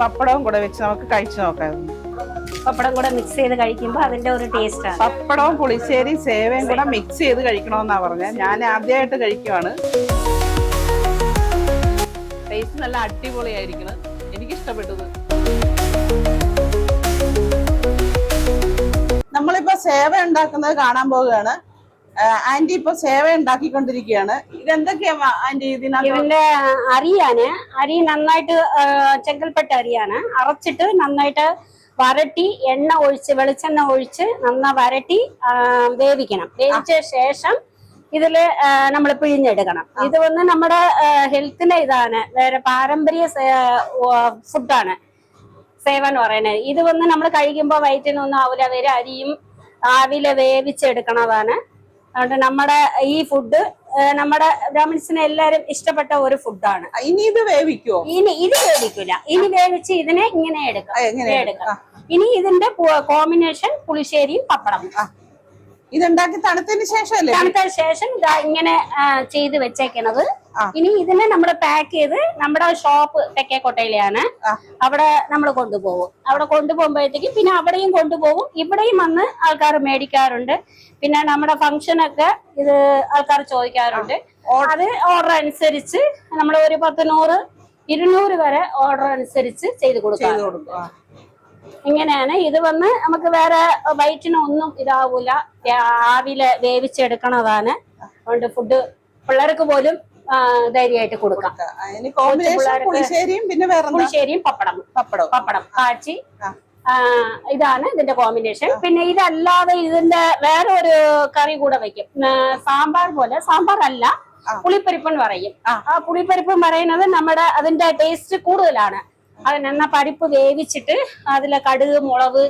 പപ്പടവും കൂടെ വെച്ച് നമുക്ക് കഴിച്ചു നോക്കാം. പപ്പടം കൂടെ മിക്സ് ചെയ്ത് കഴിക്കുമ്പോൾ അതിന്റെ ഒരു ടേസ്റ്റ് ആണ്. പപ്പടവും പുളിശ്ശേരി സേവയും കൂടെ മിക്സ് ചെയ്ത് കഴിക്കണമെന്നാ പറഞ്ഞത്. ഞാൻ ആദ്യമായിട്ട് കഴിക്കുവാണ്. ടേസ്റ്റ് നല്ല അടിപൊളിയായിരിക്കണം എനിക്ക് ഇഷ്ടപ്പെട്ടത് നമ്മളിപ്പോ സേവ ഉണ്ടാക്കുന്നത് കാണാൻ പോവുകയാണ്. ആന്റി ഇപ്പൊ സേവ ഉണ്ടാക്കിക്കൊണ്ടിരിക്കുകയാണ്. ഇതെന്തൊക്കെയാ ആന്റി ഇതിന്റെ അരിയാണ്. അരി നന്നായിട്ട് ചെങ്കൽപ്പെട്ട അരിയാണ്. അരച്ചിട്ട് നന്നായിട്ട് വരട്ടി എണ്ണ ഒഴിച്ച് വെളിച്ചെണ്ണ ഒഴിച്ച് നന്നാ വരട്ടി വേവിക്കണം. വേവിച്ച ശേഷം ഇതിൽ നമ്മൾ പിഴിഞ്ഞെടുക്കണം. ഇത് വന്ന് നമ്മുടെ ഹെൽത്തിന് ഇതാണ്. വേറെ പാരമ്പര്യ ഫുഡാണ്. സേവ എന്ന് പറയുന്നത്. ഇത് വന്ന് നമ്മൾ കഴിക്കുമ്പോൾ വയറ്റിനൊന്നും ആവില്ല വരെ അരിയും ആവില വേവിച്ചെടുക്കണതാണ്. അതുകൊണ്ട് നമ്മുടെ ഈ ഫുഡ് നമ്മുടെ ബ്രാഹ്മിൻസിന് എല്ലാരും ഇഷ്ടപ്പെട്ട ഒരു ഫുഡാണ് ഇനി ഇത് വേവിക്കോ ഇനി ഇത് വേവിക്കില്ല ഇനി വേവിച്ച് ഇതിനെ ഇങ്ങനെ എടുക്കാം. എടുക്കാം? ഇനി ഇതിന്റെ കോമ്പിനേഷൻ പുളിശ്ശേരിയും പപ്പടം. ഇതുണ്ടാക്കി തണുത്തതിന് ശേഷം തണുത്തതിന് ശേഷം ഇതാ ഇങ്ങനെ ചെയ്ത് വെച്ചേക്കണത്. ഇനി ഇതിനെ നമ്മൾ പാക്ക് ചെയ്ത് നമ്മുടെ ഷോപ്പ് തെക്കേക്കോട്ടയിലാണ്. അവിടെ നമ്മൾ കൊണ്ടുപോകും. അവിടെ കൊണ്ടുപോകുമ്പോഴത്തേക്കും പിന്നെ അവിടെയും കൊണ്ടുപോകും. ഇവിടെയും വന്ന് ആൾക്കാർ മേടിക്കാറുണ്ട്. പിന്നെ നമ്മുടെ ഫംഗ്ഷനൊക്കെ ഇത് ആൾക്കാർ ചോദിക്കാറുണ്ട്. അത് ഓർഡർ അനുസരിച്ച് നമ്മൾ ഒരു പത്ത് നൂറ് ഇരുന്നൂറ് വരെ ഓർഡർ അനുസരിച്ച് ചെയ്ത് കൊടുക്കാം. ഇങ്ങനെയാണ്. ഇത് വന്ന് നമുക്ക് വേറെ വയറ്റിനൊന്നും ഇതാവൂല. രാവിലെ വേവിച്ചെടുക്കണതാണ്. അതുകൊണ്ട് ഫുഡ് പിള്ളേർക്ക് പോലും ധൈര്യമായിട്ട് കൊടുക്കാം. പുളിശ്ശേരിയും പിന്നെ പുളിശ്ശേരിയും പപ്പടം. പപ്പടം പപ്പടം കാച്ചി. ഇതാണ് ഇതിന്റെ കോമ്പിനേഷൻ പിന്നെ ഇതല്ലാതെ ഇതിന്റെ വേറെ ഒരു കറി കൂടെ വെക്കും. സാമ്പാർ പോലെ. സാമ്പാർ അല്ല പുളിപ്പരിപ്പൻ പറയും. ആ. പുളിപ്പരിപ്പൻ പറയുന്നത് നമ്മുടെ അതിന്റെ ടേസ്റ്റ് കൂടുതലാണ്. അതിനെന്ന പരിപ്പ് വേവിച്ചിട്ട് അതിലെ കടുക് മുളക്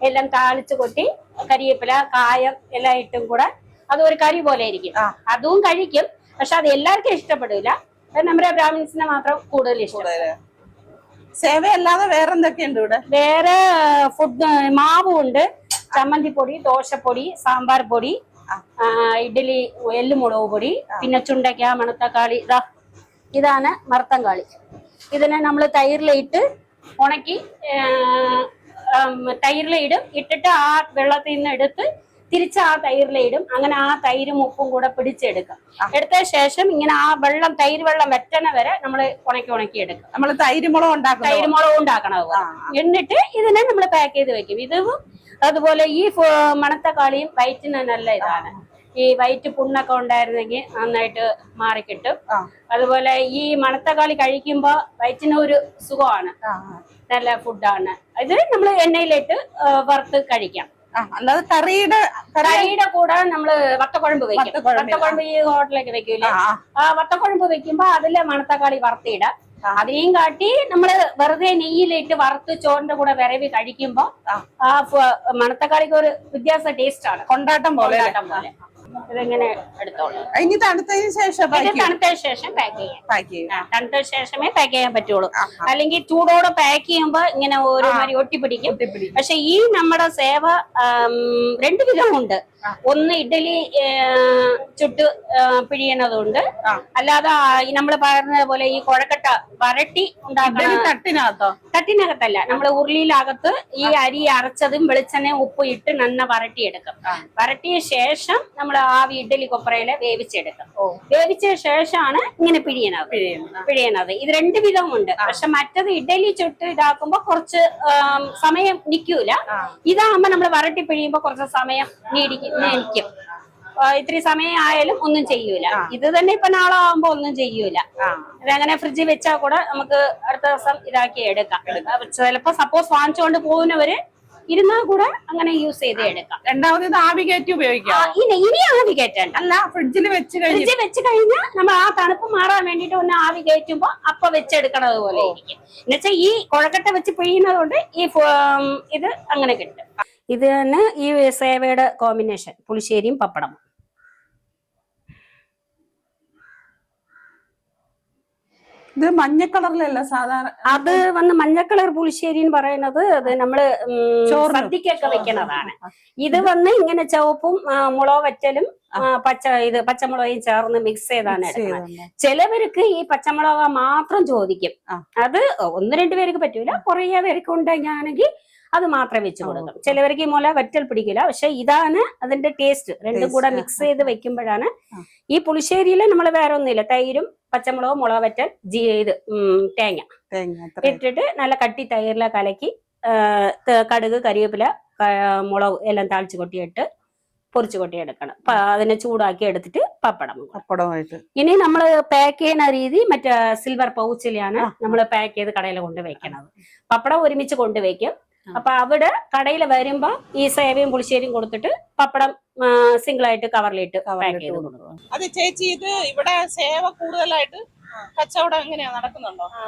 എല്ലാം താളിച്ച് കൊട്ടി കരിയേപ്പില കായം എല്ലാം ഇട്ടും കൂടെ അത് ഒരു കറി പോലെ ഇരിക്കും. അതും കഴിക്കും. പക്ഷെ അത് എല്ലാവർക്കും ഇഷ്ടപ്പെടില്ല. നമ്മുടെ ബ്രാഹ്മിൻസിനെ മാത്രം കൂടുതൽ ഇഷ്ടം. സേവയല്ലാതെ സേവ അല്ലാതെ വേറെ എന്തൊക്കെയുണ്ട് ഇവിടെ വേറെ ഫുഡ് മാവും ഉണ്ട് ചമ്മന്തിപ്പൊടി ദോശപ്പൊടി സാമ്പാർ പൊടി ഇഡ്ഡലി എല്ലുമുളക് പൊടി പിന്നെ ചുണ്ടയ്ക്ക മണത്തക്കാളി ഇതാ ഇതാണ് മർത്തങ്കാളി. ഇതിനെ നമ്മൾ തൈരിലിട്ട് ഉണക്കി തൈരിലിടും. ഇട്ടിട്ട് ആ വെള്ളത്തിൽ നിന്ന് എടുത്ത് തിരിച്ച് ആ തൈരിലിടും അങ്ങനെ ആ തൈരും ഉപ്പും കൂടെ പിടിച്ചെടുക്കും. എടുത്ത ശേഷം ഇങ്ങനെ ആ വെള്ളം തൈര് വെള്ളം വെറ്റണ വരെ നമ്മൾ ഉണക്കി ഉണക്കി എടുക്കും. നമ്മൾ തൈരുമുളക് ഉണ്ടാക്കും തൈര് മുളക് ഉണ്ടാക്കണത് എന്നിട്ട് ഇതിനെ നമ്മൾ പാക്ക് ചെയ്ത് വെക്കും. ഇതും അതുപോലെ ഈ മണത്തക്കാളിയും വയറ്റിന് നല്ല ഇതാണ്. ഈ വയറ്റ് പുണ്ണൊക്കെ ഉണ്ടായിരുന്നെങ്കിൽ നന്നായിട്ട് മാറിക്കിട്ടും. അതുപോലെ ഈ മണത്തക്കാളി കഴിക്കുമ്പോ വയറ്റിന് ഒരു സുഖമാണ്. നല്ല ഫുഡാണ് ഇത് നമ്മൾ എണ്ണയിലിട്ട് വറുത്ത് കഴിക്കാം. അല്ലാതെ കറിയുടെ കറി കറിയുടെ കൂടെ നമ്മൾ വത്തക്കുഴമ്പ് വെക്കും. വത്തക്കുഴമ്പ്, ഈ ഹോട്ടലൊക്കെ വെക്കൂലേ ആ, വത്തക്കുഴമ്പ് വെക്കുമ്പോ അതിലെ മണത്തക്കാളി വറുത്തിടാം. അതിനെയും കാട്ടി നമ്മൾ വെറുതെ നെയ്യിലിട്ട് വറുത്ത് ചോറിന്റെ കൂടെ വിരവി കഴിക്കുമ്പോ ആ. മണത്തക്കാളിക്ക് ഒരു വ്യത്യാസ ടേസ്റ്റ് ആണ്. കൊണ്ടാട്ടം പോലെ? കൊണ്ടാട്ടം പോലെ. ഇതിങ്ങനെ എടുത്തോളൂ. ഇനി തണുത്തതിന് ശേഷം തണുത്തതിന് തണുത്ത ശേഷം പാക്ക് ചെയ്യാം. പാക്ക് ചെയ്യാം. ആ, തണുത്ത ശേഷമേ പാക്ക് ചെയ്യാൻ പറ്റുള്ളൂ. അല്ലെങ്കിൽ ചൂടോടെ പാക്ക് ചെയ്യുമ്പോ ഇങ്ങനെ ഒരു മാതിരി ഒട്ടിപ്പിടിക്കും. ഒട്ടിപ്പിടി പക്ഷെ ഈ നമ്മുടെ സേവ രണ്ടു വിധമുണ്ട്. ഒന്ന് ഇഡലി ചുട്ട് പിഴിയണതുണ്ട്. അല്ലാതെ നമ്മൾ പറഞ്ഞ പോലെ ഈ കുഴക്കട്ട വരട്ടി ഉണ്ടാക്കണ ഇഡലി തട്ടിനകത്തോ? തട്ടിനകത്തല്ല. നമ്മൾ ഉരുളിയിലകത്ത് ഈ അരി അരച്ചതും വെളിച്ചെണ്ണയും ഉപ്പ് ഇട്ട് നന്ന വരട്ടിയെടുക്കും. ആ. വരട്ടിയ ശേഷം നമ്മൾ ആവി ഇഡലി കൊപ്പറയിൽ വേവിച്ചെടുക്കും. വേവിച്ച ശേഷമാണ് ഇങ്ങനെ പിഴിയണത്. പിഴിയണത്. ഇത് രണ്ട് വിധമുണ്ട്. പക്ഷെ മറ്റത് ഇഡലി ചുട്ട് ഇതാക്കുമ്പോ കുറച്ച് സമയം നിൽക്കൂല ആ. ഇതാകുമ്പോ നമ്മൾ വരട്ടി പിഴിയുമ്പോ കുറച്ച് സമയം നീടിക്കും ആ, ഇത്തിരി സമയം ആയാലും ഒന്നും ചെയ്യൂല. ഇത് തന്നെ ഇപ്പൊ നാളെ ആവുമ്പോ ഒന്നും ചെയ്യൂല. ആ. ഇതങ്ങനെ ഫ്രിഡ്ജിൽ വെച്ചാൽ കൂടെ നമുക്ക് അടുത്ത ദിവസം ഇതാക്കി എടുക്കാം. ചിലപ്പോ സപ്പോസ് വാങ്ങിച്ചുകൊണ്ട് പോകുന്നവര് ഇരുന്നാൽ കൂടെ അങ്ങനെ യൂസ് ചെയ്ത് എടുക്കാം. രണ്ടാമത് ഇത് ആവി കയറ്റി ഉപയോഗിക്കാം. ഇനി ഇനി ആവി കയറ്റണ്ട. അല്ല ഫ്രിഡ്ജിൽ വെച്ച് കഴിഞ്ഞ് ഫ്രിഡ്ജിൽ വെച്ച് കഴിഞ്ഞാൽ നമ്മൾ ആ തണുപ്പ് മാറാൻ വേണ്ടിട്ട് ഒന്ന് ആവി കയറ്റുമ്പോ അപ്പൊ വെച്ചെടുക്കണത് പോലെ ഇരിക്കും. എന്നുവെച്ചാൽ ഈ കുഴക്കട്ട വെച്ച് പിഴിയുന്നത് കൊണ്ട് ഈ ഇത് അങ്ങനെ കിട്ടും. ഇത് തന്നെ ഈ സേവയുടെ കോമ്പിനേഷൻ പുളിശ്ശേരിയും പപ്പടം ഇത് മഞ്ഞ കളറിലല്ല സാധാരണ അത് വന്ന് മഞ്ഞ കളർ പുളിശ്ശേരി എന്ന് പറയുന്നത് അത് നമ്മൾ. സദ്യക്കൊക്കെ വെക്കണതാണ്. ഇത് വന്ന് ഇങ്ങനെ ചുവപ്പും മുളക് വറ്റലും പച്ച ഇത് പച്ചമുളകും ചേർന്ന് മിക്സ് ചെയ്താണ്. ചിലവർക്ക് ഈ പച്ചമുളക് മാത്രം ചോദിക്കും. അത് ഒന്ന് രണ്ടു പേർക്ക് പറ്റൂല. കുറേ പേർക്ക് ഉണ്ടെങ്കിൽ അത് മാത്രം വെച്ച്. കൊടുക്കും ചിലവർക്ക് ഈ മുല വറ്റൽ പിടിക്കില്ല. പക്ഷെ ഇതാണ് അതിന്റെ ടേസ്റ്റ് രണ്ടും. കൂടെ മിക്സ് ചെയ്ത് വെക്കുമ്പോഴാണ് ഈ പുളിശ്ശേരിയിൽ നമ്മൾ വേറെ ഒന്നുമില്ല. തൈരും പച്ചമുളകും മുളക് വറ്റൽ ജി ഇത് തേങ്ങ. ഇട്ടിട്ട് നല്ല കട്ടി തൈരില കലക്കി കടുക് കരിവേപ്പില മുളക് എല്ലാം താളിച്ചു കൊട്ടിയിട്ട് പൊറിച്ചു കൊട്ടി എടുക്കണം അതിനെ ചൂടാക്കി എടുത്തിട്ട് പപ്പടം പപ്പടമായിട്ട് ഇനി നമ്മൾ പാക്ക് ചെയ്യുന്ന രീതി മറ്റേ സിൽവർ പൗച്ചിലാണ്. നമ്മൾ പാക്ക് ചെയ്ത് കടയിൽ കൊണ്ടുവയ്ക്കണത് പപ്പടം ഒരുമിച്ച് കൊണ്ടുവയ്ക്കും. അപ്പൊ അവിടെ കടയിൽ വരുമ്പോ ഈ സേവയും പുളിശ്ശേരിയും കൊടുത്തിട്ട് പപ്പടം സിംഗിൾ ആയിട്ട് കവറിലിട്ട് പാക്ക് ചെയ്ത് കൊടുക്കും അത് ചേച്ചി ഇത് ഇവിടെ സേവ കൂടുതലായിട്ട് കച്ചവടം എങ്ങനെയാ നടക്കുന്നുണ്ടോ ആ,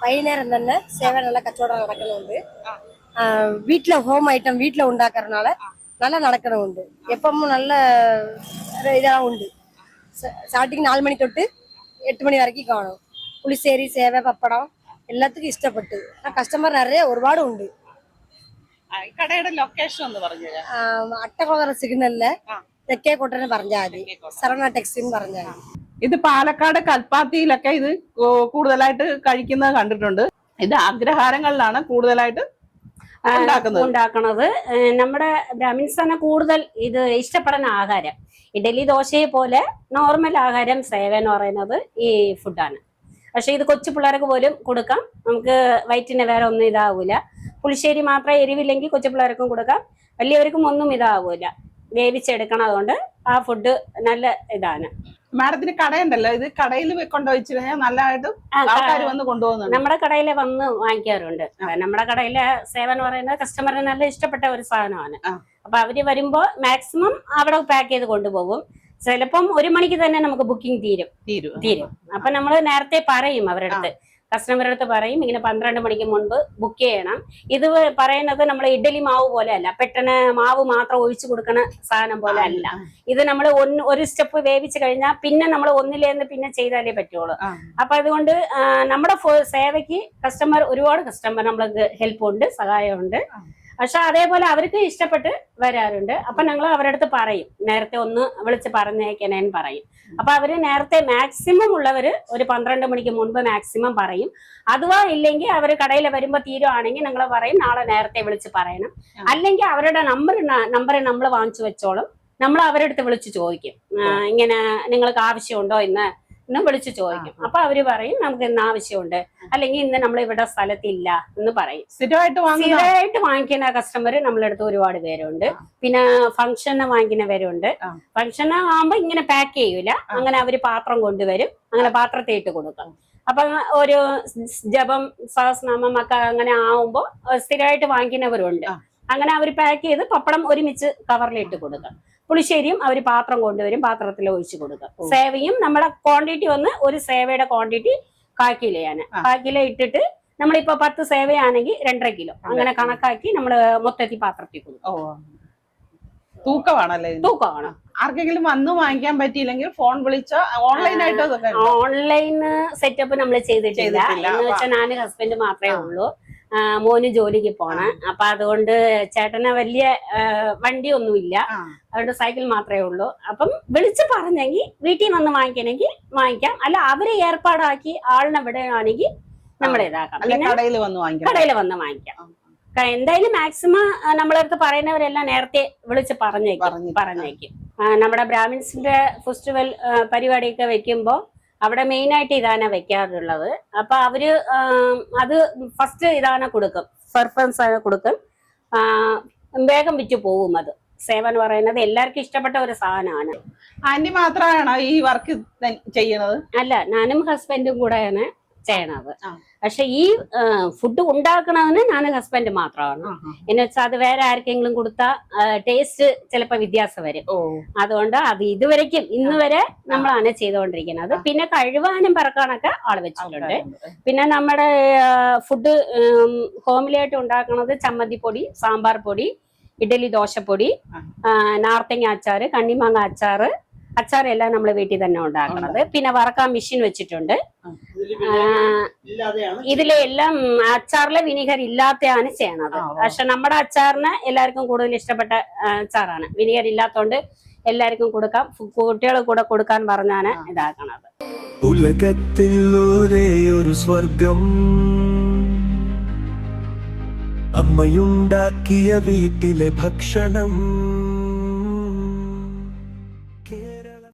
വൈകുന്നേരം തന്നെ சேவை நல்ல கச்சவடம் நடக்கணுண்டு ஆ. வீட்டில் ஹோம் ஐட்டம் வீட்டில் உண்டாக்குறதுனால நல்லா நடக்கணும் உண்டு எப்பவும் நல்ல இதெல்லாம் உண்டு ஸ்டார்டிங் நாலு மணி தொட்டு எட்டு மணி வரைக்கும் காணும் புளிசேரி சேவை பப்படம் எல்லாத்துக்கும் ഇഷ്ടപ്പെട്ടു കസ്റ്റമർ നിറയെ ഒരുപാട് ഉണ്ട് ആ, ഈ കടയുടെ ലൊക്കേഷൻ ഒന്ന് പറഞ്ഞു അട്ടകുളങ്ങര സിഗ്നലിൽ. തെക്കേ കൊട്ടനെ പറഞ്ഞാൽ മതി. സരവണ ടെക്സിൻ പറഞ്ഞാൽ ഇത് പാലക്കാട് കൽപ്പാത്തിയിലൊക്കെ ഇത് കൂടുതലായിട്ട് കഴിക്കുന്നത് കണ്ടിട്ടുണ്ട്. ഇത് അഗ്രഹാരങ്ങളിലാണ് കൂടുതലായിട്ട് ഉണ്ടാക്കുന്നത്. നമ്മുടെ ബ്രാഹ്മിൻസ് തന്നെ കൂടുതൽ ഇത് ഇഷ്ടപ്പെടുന്ന ആഹാരം. ഇഡലി ദോശയെ പോലെ നോർമൽ ആഹാരം സേവ എന്ന് പറയുന്നത് ഈ ഫുഡാണ് പക്ഷെ ഇത് കൊച്ചു പിള്ളേർക്ക് പോലും കൊടുക്കാം. നമുക്ക് വയറ്റിന് വേറെ ഒന്നും ഇതാവൂല. പുളിശ്ശേരി മാത്രം എരിവില്ലെങ്കിൽ കൊച്ചു പിള്ളേർക്കും കൊടുക്കാം. വലിയവർക്കും ഒന്നും ഇതാവൂല. വേവിച്ചെടുക്കണം അതുകൊണ്ട് ആ ഫുഡ് നല്ല ഇതാണ്. മാഡത്തിന് കടയുണ്ടല്ലോ. ഇത് കടയിൽ കൊണ്ടുവച്ചു കഴിഞ്ഞാൽ നല്ലതായിട്ട് ആൾക്കാർ വന്ന് കൊണ്ടുപോകുന്നുണ്ട്. നമ്മുടെ കടയിലെ വന്ന് വാങ്ങിക്കാറുണ്ട്. നമ്മുടെ കടയിലെ സേവനം പറയുന്നത് കസ്റ്റമറിന് നല്ല ഇഷ്ടപ്പെട്ട ഒരു സാധനമാണ്. അപ്പൊ അവർ വരുമ്പോ മാക്സിമം അവിടെ പാക്ക് ചെയ്ത് കൊണ്ടുപോകും. ചിലപ്പം ഒരു മണിക്ക് തന്നെ നമുക്ക് ബുക്കിംഗ് തീരും. തീരും. അപ്പൊ നമ്മൾ നേരത്തെ പറയും അവരുടെ അടുത്ത് കസ്റ്റമറുടെ അടുത്ത് പറയും ഇങ്ങനെ പന്ത്രണ്ട് മണിക്ക് മുൻപ് ബുക്ക് ചെയ്യണം. ഇത് പറയുന്നത് നമ്മൾ ഇഡലി മാവ് പോലെ അല്ല. പെട്ടെന്ന് മാവ് മാത്രം ഒഴിച്ചു കൊടുക്കണ സാധനം പോലെ അല്ല. ഇത് നമ്മൾ ഒന്ന് ഒരു സ്റ്റെപ്പ് വേവിച്ച് കഴിഞ്ഞാൽ പിന്നെ നമ്മൾ ഒന്നിലേന്ന് പിന്നെ ചെയ്താലേ പറ്റുള്ളൂ. അപ്പൊ അതുകൊണ്ട് നമ്മുടെ സേവയ്ക്ക് കസ്റ്റമർ ഒരുപാട് കസ്റ്റമർ നമ്മൾക്ക് ഹെൽപ്പ് ഉണ്ട് സഹായമുണ്ട്. പക്ഷെ അതേപോലെ അവർക്ക് ഇഷ്ടപ്പെട്ട് വരാറുണ്ട്. അപ്പൊ ഞങ്ങൾ അവരുടെ അടുത്ത് പറയും. നേരത്തെ ഒന്ന് വിളിച്ച് പറഞ്ഞേക്കണേന്ന് പറയും. അപ്പൊ അവർ നേരത്തെ മാക്സിമം ഉള്ളവര് ഒരു പന്ത്രണ്ട് മണിക്ക് മുൻപ് മാക്സിമം പറയും. അഥവാ ഇല്ലെങ്കിൽ അവർ കടയിൽ വരുമ്പോ തീരുവാണെങ്കിൽ ഞങ്ങൾ പറയും. നാളെ നേരത്തെ വിളിച്ച് പറയണം. അല്ലെങ്കിൽ അവരുടെ നമ്പർ നമ്പർ നമ്മൾ വാങ്ങിച്ചു വെച്ചോളും. നമ്മൾ അവരുടെ അടുത്ത് വിളിച്ച് ചോദിക്കും. ഇങ്ങനെ നിങ്ങൾക്ക് ആവശ്യമുണ്ടോ ഇന്ന് എന്ന് വിളിച്ചു ചോദിക്കും. അപ്പൊ അവർ പറയും നമുക്ക് ഇന്ന് ആവശ്യമുണ്ട്. അല്ലെങ്കിൽ ഇന്ന് നമ്മൾ ഇവിടെ സ്ഥലത്തില്ല എന്ന് പറയും. സ്ഥിരമായിട്ട് വാങ്ങിക്കുന്ന കസ്റ്റമർ നമ്മളെ അടുത്ത് ഒരുപാട് പേരുണ്ട്. പിന്നെ ഫംഗ്ഷന് വാങ്ങിക്കുന്നവരുണ്ട്. ഫംഗ്ഷന് ആകുമ്പോ ഇങ്ങനെ പാക്ക് ചെയ്യൂല. അങ്ങനെ അവർ പാത്രം കൊണ്ടുവരും. അങ്ങനെ പാത്രത്തെ ഇട്ട് കൊടുക്കും. അപ്പൊ ഒരു ജപം സഹസ്നാമം ഒക്കെ അങ്ങനെ ആവുമ്പോ സ്ഥിരമായിട്ട് വാങ്ങിക്കുന്നവരുണ്ട്. അങ്ങനെ അവർ പാക്ക് ചെയ്ത് പപ്പടം ഒരുമിച്ച് കവറിലിട്ട് കൊടുക്കും. പുളിശ്ശേരിയും അവർ പാത്രം കൊണ്ടുവരും പാത്രത്തിൽ ഒഴിച്ചു കൊടുക്കുക സേവയും നമ്മുടെ ക്വാണ്ടിറ്റി വന്ന് ഒരു സേവയുടെ ക്വാണ്ടിറ്റി കാക്കിലയാണ് കാക്കില ഇട്ടിട്ട് നമ്മളിപ്പോ പത്ത് സേവയാണെങ്കിൽ രണ്ടര കിലോ. അങ്ങനെ കണക്കാക്കി നമ്മൾ മൊത്തത്തിൽ പാത്രത്തിൽ കൊടുക്കും. തൂക്കമാണല്ലേ? തൂക്കമാണ്. ആർക്കെങ്കിലും വന്ന് വാങ്ങിക്കാൻ പറ്റിയില്ലെങ്കിൽ ഫോൺ വിളിച്ചോ? ഓൺലൈൻ ആയിട്ടോ ഓൺലൈൻ സെറ്റപ്പ് നമ്മൾ ചെയ്തിട്ടില്ല. എന്ന് വെച്ചാൽ ഞാൻ ഹസ്ബൻഡ് മാത്രമേ ഉള്ളൂ. മോന് ജോലിക്ക് പോണം. അപ്പൊ അതുകൊണ്ട് ചേട്ടന് വലിയ വണ്ടി ഒന്നുമില്ല. അതുകൊണ്ട് സൈക്കിൾ മാത്രമേ ഉള്ളൂ. അപ്പം വിളിച്ചു പറഞ്ഞെങ്കിൽ വീട്ടിൽ വന്ന് വാങ്ങിക്കണമെങ്കിൽ വാങ്ങിക്കാം. അല്ല അവരെ ഏർപ്പാടാക്കി ആളിനെ വിടുകയാണെങ്കിൽ നമ്മൾ ഇതാക്കാം പിന്നെ കടയിൽ വന്ന് വാങ്ങിക്കണം. കടയിൽ വന്ന് വാങ്ങിക്കാം. എന്തായാലും മാക്സിമം നമ്മളടുത്ത് പറയുന്നവരെല്ലാം നേരത്തെ വിളിച്ച് പറഞ്ഞേക്കും. പറഞ്ഞേക്കും. നമ്മുടെ ബ്രാഹ്മിൻസിന്റെ ഫെസ്റ്റിവൽ പരിപാടിയൊക്കെ വെക്കുമ്പോൾ അവിടെ മെയിൻ ആയിട്ട് ഇതാണ് വെക്കാറുള്ളത്. അപ്പൊ അവർ അത് ഫസ്റ്റ് ഇതാണ് കൊടുക്കും. സർഫൻസ് ആണ് കൊടുക്കും. വേഗം വിറ്റ് പോവും അത്. സേവൻ എന്ന് പറയുന്നത് എല്ലാവർക്കും ഇഷ്ടപ്പെട്ട ഒരു സാധനമാണ്. ആന്റി മാത്രമാണോ ഈ വർക്ക് ചെയ്യുന്നത്? അല്ല ഞാനും ഹസ്ബൻഡും കൂടെയാണ്. ചെയ്യണത്. പക്ഷെ ഈ ഫുഡ് ഉണ്ടാക്കണതിന് ഞാൻ ഹസ്ബൻഡ് മാത്രമാണ് എന്ന് വെച്ചാൽ അത് വേറെ ആർക്കെങ്കിലും കൊടുത്ത ടേസ്റ്റ് ചിലപ്പോ വ്യത്യാസം വരും. അതുകൊണ്ട് അത് ഇതുവരെക്കും ഇന്ന് വരെ നമ്മളാണ് ചെയ്തുകൊണ്ടിരിക്കുന്നത് പിന്നെ കഴുവാനും പറക്കാനൊക്കെ ആൾ വെച്ചിട്ടുണ്ട്. പിന്നെ നമ്മുടെ ഫുഡ് ഹോമിലായിട്ട് ഉണ്ടാക്കുന്നത് ചമ്മന്തിപ്പൊടി സാമ്പാർ പൊടി ഇഡലി ദോശപ്പൊടി നാർത്തങ്ങ അച്ചാറ് കണ്ണിമാങ്ങ അച്ചാറ് അച്ചാർ എല്ലാം നമ്മൾ വീട്ടിൽ തന്നെ ഉണ്ടാക്കുന്നത്. പിന്നെ വറക്കാൻ മെഷീൻ വെച്ചിട്ടുണ്ട്. ഇതിലെ എല്ലാം അച്ചാറിലെ വിനീഗർ ഇല്ലാത്തയാണ് ചെയ്യണത്. പക്ഷെ നമ്മുടെ അച്ചാറിന് എല്ലാവർക്കും കൂടുതൽ ഇഷ്ടപ്പെട്ട അച്ചാറാണ്. വിനീഗർ ഇല്ലാത്തോണ്ട് എല്ലാവർക്കും കൊടുക്കാം. കുട്ടികൾ കൂടെ കൊടുക്കാൻ പറഞ്ഞാണ് ഇതാക്കണത്. ഉലകത്തിൽ ഒരേ ഒരു സ്വർഗം അമ്മയുണ്ടാക്കിയ വീട്ടിലെ ഭക്ഷണം